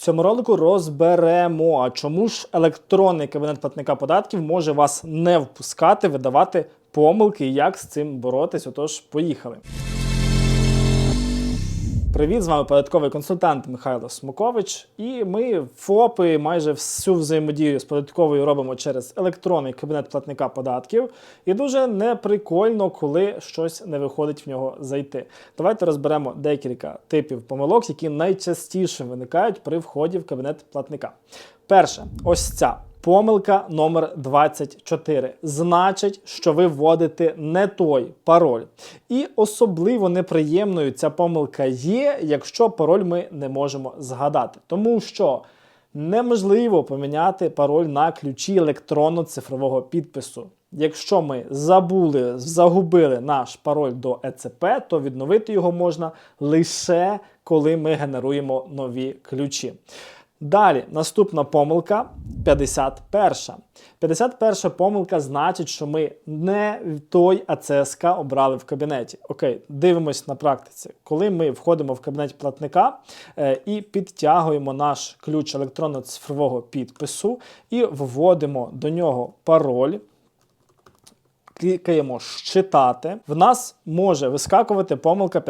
Цьому ролику розберемо, а чому ж електронний кабінет платника податків може вас не впускати, видавати помилки і як з цим боротись. Отож, поїхали. Привіт, з вами податковий консультант Михайло Смукович. І ми ФОПи майже всю взаємодію з податковою робимо через електронний кабінет платника податків. І дуже неприкольно, коли щось не виходить в нього зайти. Давайте розберемо декілька типів помилок, які найчастіше виникають при вході в кабінет платника. Перше, ось ця. Помилка номер 24. Значить, що ви вводите не той пароль. І особливо неприємною ця помилка є, якщо пароль ми не можемо згадати. Тому що неможливо поміняти пароль на ключі електронно-цифрового підпису. Якщо ми забули, загубили наш пароль до ЕЦП, то відновити його можна лише коли ми генеруємо нові ключі. Далі, наступна помилка 51. 51 помилка значить, що ми не той АЦСК обрали в кабінеті. Окей, дивимось на практиці. Коли ми входимо в кабінет платника е, і підтягуємо наш ключ електронно-цифрового підпису і вводимо до нього пароль. Клікаємо «Щитати», в нас може вискакувати помилка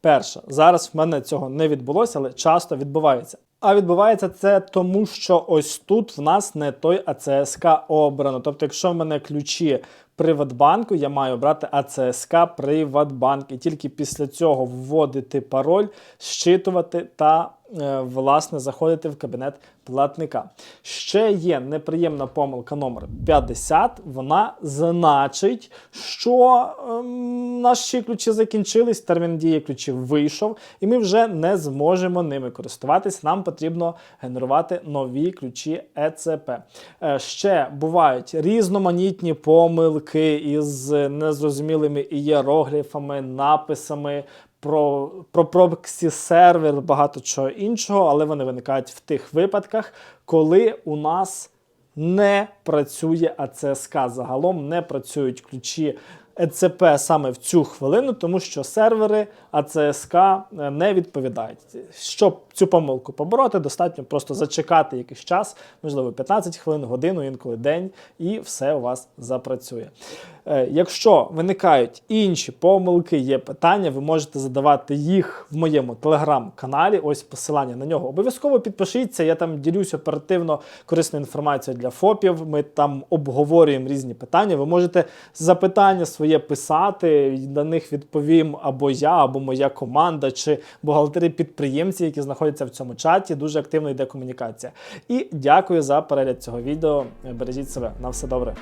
51. Зараз в мене цього не відбулося, але часто відбувається. А відбувається це тому, що ось тут в нас не той АЦСК обрано. Тобто, якщо в мене ключі Приватбанку, я маю брати АЦСК Приватбанк. І тільки після цього вводити пароль, щитувати та е, власне заходити в кабінет платника. Ще є неприємна помилка номер 50. Вона значить, що ем, наші ключі закінчились, термін дії ключів вийшов, і ми вже не зможемо ними користуватись. Нам потрібно генерувати нові ключі ЕЦП. Е, ще бувають різноманітні помилки із незрозумілими ієрогліфами, написами. Про, про проксі сервер, багато чого іншого, але вони виникають в тих випадках, коли у нас не працює АЦСК. Загалом не працюють ключі ЕЦП саме в цю хвилину, тому що сервери АЦСК не відповідають. Щоб цю помилку побороти, достатньо просто зачекати якийсь час, можливо, 15 хвилин, годину, інколи день, і все у вас запрацює. Е, Якщо виникають інші помилки, є питання, ви можете задавати їх в моєму телеграм-каналі. Ось посилання на нього. Обов'язково підпишіться. Я там ділюсь оперативно корисною інформацією для ФОПів. Ми там обговорюємо різні питання. Ви можете запитання своє писати, на них відповім або я, або моя команда, чи бухгалтери підприємці, які знаходяться в цьому чаті. Дуже активно йде комунікація. І дякую за перегляд цього відео. Бережіть себе. На все добре.